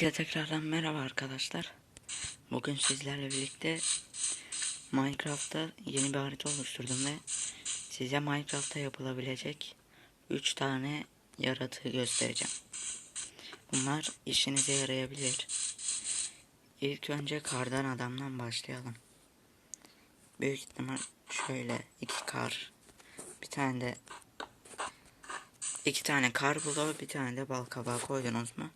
Herkese tekrardan merhaba arkadaşlar. Bugün sizlerle birlikte Minecraft'ta yeni bir harita oluşturdum ve size Minecraft'ta yapılabilecek 3 tane yaratığı göstereceğim. Bunlar işinize yarayabilir. İlk önce kardan adamdan başlayalım. Büyük ihtimal şöyle iki kar, bir tane de iki tane kar bloğu, bir tane de bal kabağı koydunuz mu?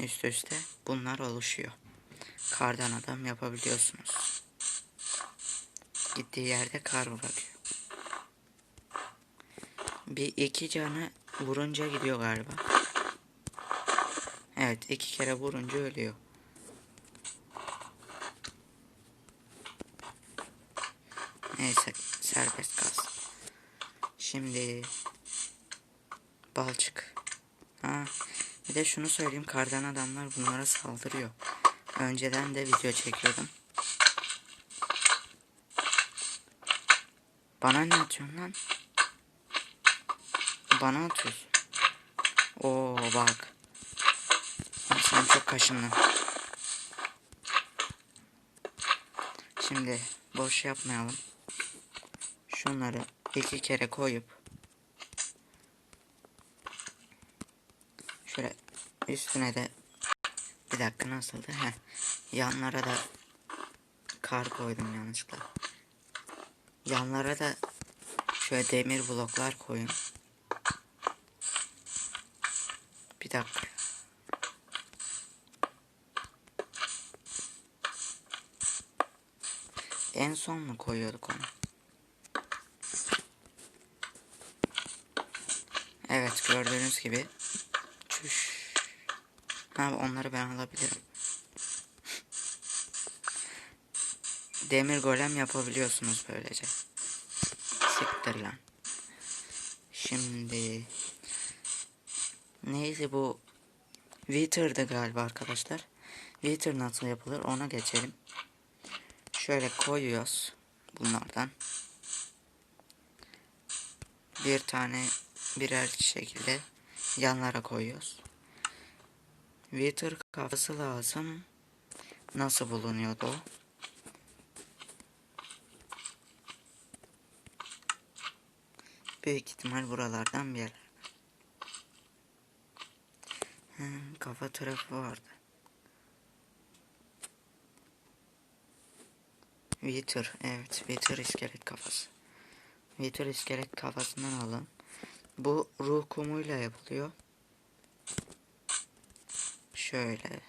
Üst üste bunlar oluşuyor. Kardan adam yapabiliyorsunuz. Gittiği yerde kar bırakıyor. Bir iki canı vurunca gidiyor galiba. Evet iki kere vurunca ölüyor. Neyse serbest kalsın. Şimdi balçık. Ha, bir de şunu söyleyeyim kardan adamlar bunlara saldırıyor. Önceden de video çekiyordum. Bana ne atıyorsun lan? Bana atıyorsun. Oo bak. Sen çok kaşındın. Şimdi boş yapmayalım. Şunları iki kere koyup şöyle üstüne de bir dakika nasıldı? Heh. Yanlara da kar koydum yanlışlıkla. Yanlara da şöyle demir bloklar koyun. Bir dakika. En son mu koyuyorduk onu? Evet gördüğünüz gibi. Çüş. Ha onları ben alabilirim. Demir golem yapabiliyorsunuz böylece. Siktir lan. Şimdi neydi bu? Wither'dı galiba arkadaşlar. Wither nasıl yapılır ona geçelim. Şöyle koyuyoruz bunlardan. Bir tane birer şekilde yanlara koyuyoruz. Wither kafası lazım. Nasıl bulunuyordu o? Büyük ihtimal buralardan bir yer. Hmm, kafa tarafı vardı. Wither, evet Wither iskelet kafası. Wither iskelet kafasından alın. Bu ruh kumuyla yapılıyor. Şöyle.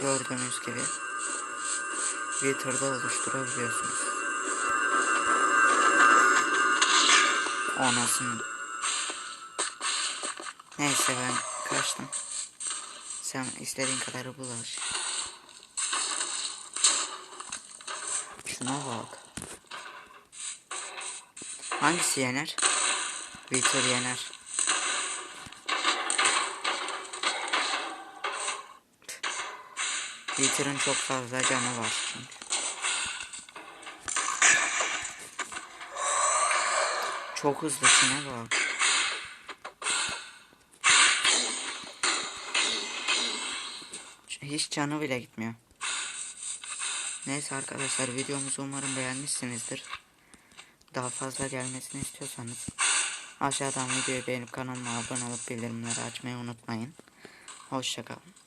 Gördüğünüz gibi Twitter'da oluşturabiliyorsunuz. Anasını. Neyse ben kaçtım. Sen istediğin kadarı bulaş. Şuna bak. Hangisi yener? Victor yener. Victor'ın çok fazla canı var çünkü. Çok hızlı şuna bak. Hiç canı bile gitmiyor. Neyse arkadaşlar videomuzu umarım beğenmişsinizdir. Daha fazla gelmesini istiyorsanız aşağıdan videoyu beğenip kanalıma abone olup bildirimleri açmayı unutmayın. Hoşçakalın.